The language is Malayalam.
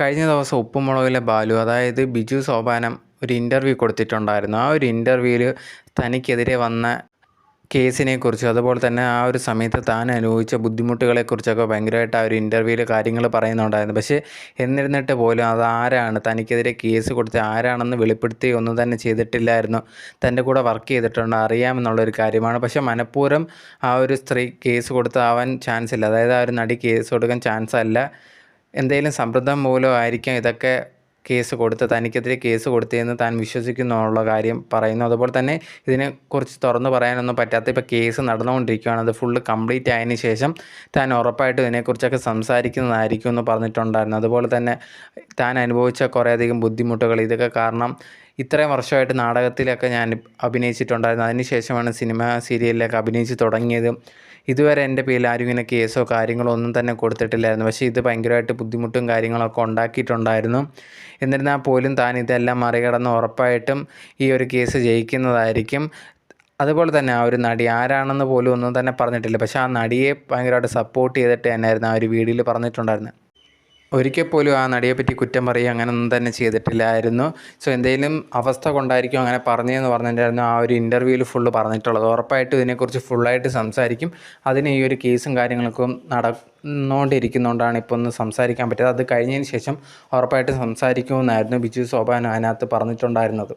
കഴിഞ്ഞ ദിവസം ഉപ്പുമുളകിലെ ബാലു അതായത് ബിജു സോപാനം ഒരു ഇന്റർവ്യൂ കൊടുത്തിട്ടുണ്ടായിരുന്നു. ആ ഒരു ഇന്റർവ്യൂവിൽ തനിക്കെതിരെ വന്ന കേസിനെക്കുറിച്ചും അതുപോലെ തന്നെ ആ ഒരു സമയത്ത് താൻ അനുഭവിച്ച ബുദ്ധിമുട്ടുകളെക്കുറിച്ചൊക്കെ ഭയങ്കരമായിട്ട് ആ ഒരു ഇന്റർവ്യൂവിൽ കാര്യങ്ങൾ പറയുന്നുണ്ടായിരുന്നു. പക്ഷേ എന്നിരുന്നിട്ട് പോലും അത് ആരാണ് തനിക്കെതിരെ കേസ് കൊടുത്ത് ആരാണെന്ന് വെളിപ്പെടുത്തി ഒന്നും തന്നെ ചെയ്തിട്ടില്ലായിരുന്നു. തന്റെ കൂടെ വർക്ക് ചെയ്തിട്ടുണ്ട് അറിയാമെന്നുള്ളൊരു കാര്യമാണ്. പക്ഷേ മനഃപൂർവം ആ ഒരു സ്ത്രീ കേസ് കൊടുത്താവാൻ ചാൻസ് ഇല്ല. അതായത് ആ ഒരു നടി കേസ് കൊടുക്കാൻ ചാൻസ് അല്ല. എന്തെങ്കിലും സമ്മർദ്ദം മൂലം ആയിരിക്കാം ഇതൊക്കെ കേസ് കൊടുത്ത് തനിക്കെതിരെ കേസ് കൊടുത്തതെന്ന് താൻ വിശ്വസിക്കുന്നുള്ള കാര്യം പറയുന്നു. അതുപോലെ തന്നെ ഇതിനെക്കുറിച്ച് തുറന്നു പറയാനൊന്നും പറ്റാത്ത ഇപ്പോൾ കേസ് നടന്നുകൊണ്ടിരിക്കുകയാണ്. അത് ഫുള്ള് കംപ്ലീറ്റ് ആയതിന് ശേഷം താൻ ഉറപ്പായിട്ടും ഇതിനെക്കുറിച്ചൊക്കെ സംസാരിക്കുന്നതായിരിക്കും എന്ന് പറഞ്ഞിട്ടുണ്ടായിരുന്നു. അതുപോലെ തന്നെ താൻ അനുഭവിച്ച കുറേയധികം ബുദ്ധിമുട്ടുകൾ. ഇതൊക്കെ കാരണം ഇത്രയും വർഷമായിട്ട് നാടകത്തിലൊക്കെ ഞാൻ അഭിനയിച്ചിട്ടുണ്ടായിരുന്നു. അതിനുശേഷമാണ് സിനിമ സീരിയലിലൊക്കെ അഭിനയിച്ച് തുടങ്ങിയത് ഇതുവരെ എന്റെ പേരിൽ ആരും ഇങ്ങനെ കേസോ കാര്യങ്ങളോ ഒന്നും തന്നെ കൊടുത്തിട്ടില്ലായിരുന്നു. പക്ഷേ ഇത് ഭയങ്കരമായിട്ട് ബുദ്ധിമുട്ടും കാര്യങ്ങളൊക്കെ ഉണ്ടാക്കിയിട്ടുണ്ടായിരുന്നു. എന്നിരുന്നാൽ പോലും താൻ ഇതെല്ലാം മറികടന്ന് ഉറപ്പായിട്ടും ഈ ഒരു കേസ് ജയിക്കുന്നതായിരിക്കും. അതുപോലെ തന്നെ ആ ഒരു നടി ആരാണെന്ന് പോലും ഒന്നും തന്നെ പറഞ്ഞിട്ടില്ല. പക്ഷേ ആ നടിയെ ഭയങ്കരമായിട്ട് സപ്പോർട്ട് ചെയ്തിട്ട് തന്നെയായിരുന്നു ആ ഒരു വീഡിയോയിൽ പറഞ്ഞിട്ടുണ്ടായിരുന്നത്. ഒരിക്കൽ പോലും ആ നടിയെപ്പറ്റി കുറ്റം പറയുക അങ്ങനെയൊന്നും തന്നെ ചെയ്തിട്ടില്ലായിരുന്നു. സോ എന്തെങ്കിലും അവസ്ഥ കൊണ്ടായിരിക്കും അങ്ങനെ പറഞ്ഞതെന്ന് പറഞ്ഞിട്ടുണ്ടായിരുന്നു. ആ ഒരു ഇന്റർവ്യൂവിൽ ഫുള്ള് പറഞ്ഞിട്ടുള്ളത്. ഉറപ്പായിട്ടും ഇതിനെക്കുറിച്ച് ഫുള്ളായിട്ട് സംസാരിക്കും. അതിന് ഈ ഒരു കേസും കാര്യങ്ങളൊക്കെ നടന്നുകൊണ്ടിരിക്കുന്നതുകൊണ്ടാണ് ഇപ്പോൾ ഒന്ന് സംസാരിക്കാൻ പറ്റിയത്. അത് കഴിഞ്ഞതിന് ശേഷം ഉറപ്പായിട്ട് സംസാരിക്കുമെന്നായിരുന്നു ബിജു സോപാൻ അതിനകത്ത് പറഞ്ഞിട്ടുണ്ടായിരുന്നത്.